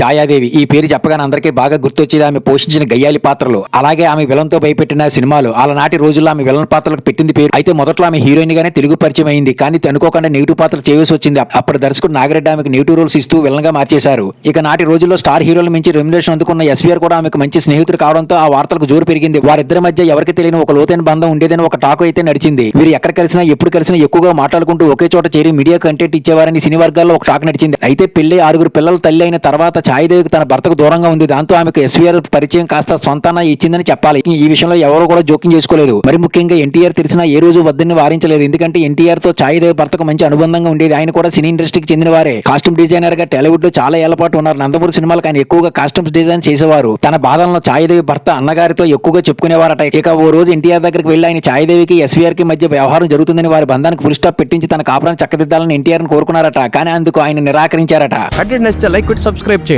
ఛాయాదేవి. ఈ పేరు చెప్పగానే అందరికీ బాగా గుర్తొచ్చేది ఆమె పోషించిన గయ్యాలి పాత్రలు. అలాగే ఆమె విలన్తో భయపెట్టిన సినిమాలు. అలనాటి రోజుల్లో ఆమె విలన్ పాత్రలకు పెట్టింది పేరు. అయితే మొదట్లో ఆమె హీరోయిన్ గానే తెలుగు పరిచయం అయింది. కానీ అనుకోకుండా నెగిటివ్ పాత్ర చేయవలసి వచ్చింది. అప్పటి దర్శకుడు నాగరెడ్డి ఆమెకు నెగిటివ్ రోల్స్ ఇస్తూ విలన్గా మార్చేశారు. ఇక నాటి రోజుల్లో స్టార్ హీరోల మించి రెమ్యునేషన్ అందుకున్న ఎస్వీఆర్ కూడా ఆమెకు మంచి స్నేహితుడు కావడంతో ఆ వార్తలకు జోరు పెరిగింది. వారిద్దరి మధ్య ఎవరికి తెలియని ఒక లోతైన బంధం ఉండేదని ఒక టాక్ అయితే నడిచింది. వీరు ఎక్కడ కలిసినా ఎప్పుడు కలిసినా ఎక్కువగా మాట్లాడుకుంటూ ఒకే చోట చేరి మీడియా కంటెంట్ ఇచ్చేవారని సినీ వర్గాల్లో ఒక టాక్ నడిచింది. అయితే పెళ్ళి ఆరుగురు పిల్లల తల్లి అయిన తర్వాత ఛాయదేవికి తన భర్తకు దూరంగా ఉంది. దాంతో ఆమెకు ఎస్వీఆర్ పరిచయం కాస్త సొంతాన ఇచ్చిందని చెప్పాలి. ఈ విషయంలో ఎవరు కూడా జోక్యం చేసుకోలేదు. మరి ముఖ్యంగా ఎన్టీఆర్ తెలిసినా ఏ రోజు వద్దని వారించలేదు. ఎందుకంటే ఎన్టీఆర్తో ఛాయదేవి భర్తకు మంచి అనుబంధంగా ఉండేది. ఆయన కూడా సినీ ఇండస్ట్రీకి చెందిన వారే కాస్ట్యూమ్ డిజైనర్గా టాలీవుడ్లో చాలా ఏళ్ళ పాటు ఉన్నారు. నందమూరి సినిమాలకు ఆయన ఎక్కువగా కాస్ట్యూమ్స్ డిజైన్ చేసేవారు. తన బాధలను ఛాయదేవి భర్త అన్నగారితో ఎక్కువగా చెప్పుకునేవారట. ఇక ఓ రోజు ఎన్టీఆర్ దగ్గరికి వెళ్ళి ఆయన ఛాయదేవికి ఎస్వీఆర్కి మధ్య వ్యవహారం జరుగుతుందని వారి బంధానికి ఫుల్ స్టాప్ పెట్టించి తన కాపురాన్ని చక్కదిద్దాలని ఎన్టీఆర్ కోరుకున్నారట. కానీ అందుకు ఆయన నిరాకరించారట. Like subscribe